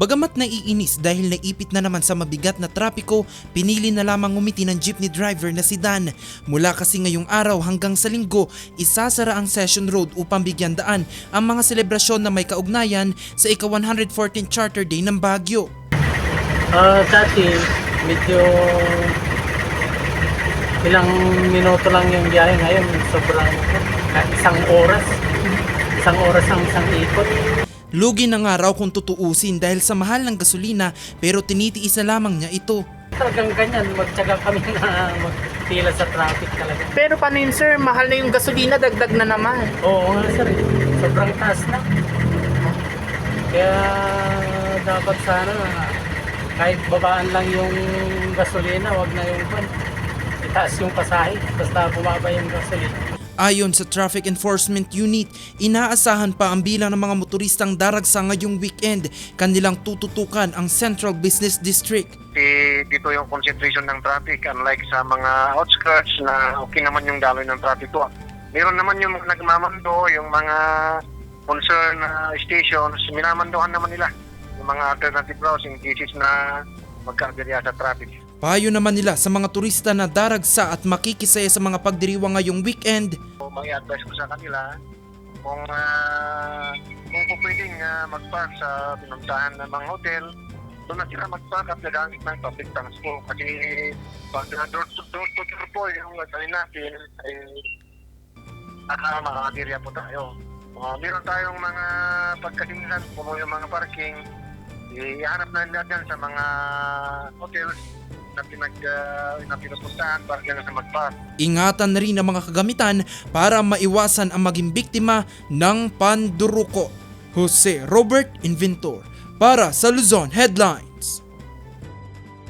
Bagamat naiinis dahil naipit na naman sa mabigat na trapiko, pinili na lamang umiti ng jeepney driver na si Dan. Mula kasi ngayong araw hanggang sa linggo, isasara ang Session Road upang bigyan daan ang mga selebrasyon na may kaugnayan sa ika-114 Charter Day ng Baguio. Ah, dati, medyo ilang minuto lang yung biyahe ngayon. Sobrang isang oras. Isang oras ang isang ikot. Lugi na nga raw kung tutuusin dahil sa mahal ng gasolina pero tinitiis na lamang niya ito. Talagang ganyan, magtyaga kami na magpila sa traffic talaga. Pero paano yun sir, mahal na yung gasolina, dagdag na naman. Oo nga sir, sobrang taas na. Kaya dapat sana kahit babaan lang yung gasolina, wag na yung pan. Itaas yung pasahe, basta bumaba yung gasolina. Ayon sa Traffic Enforcement Unit, inaasahan pa ang bilang ng mga motoristang daragsa ngayong weekend. Kanilang tututukan ang Central Business District. Kasi dito yung concentration ng traffic unlike sa mga outskirts na okay naman yung daloy ng traffic doon. Meron naman yung nagmamando, yung mga concern na stations, minamandohan naman nila yung mga alternative routes in cases na magkaaberya sa traffic. Payo naman nila sa mga turista na daragsa at makikisaya sa mga pagdiriwang ngayong weekend. So, may advice ko sa kanila kung uh, kung po pwedeng ah, mag-park sa pinuntahan ng mga hotel, doon na sila mag-park at gagamit ng public transport. Kasi pag uh, door to door to door po yung gagawin natin, ay uh, makakadirya po tayo. Uh, meron tayong mga pagkasinsan, puno yung mga parking, ihanap na nila dyan sa mga hotels na pinag uh, na para dyan sa mag-park. Ingatan rin ang mga kagamitan para maiwasan ang maging biktima ng panduruko. Jose Robert Inventor para sa Luzon Headline.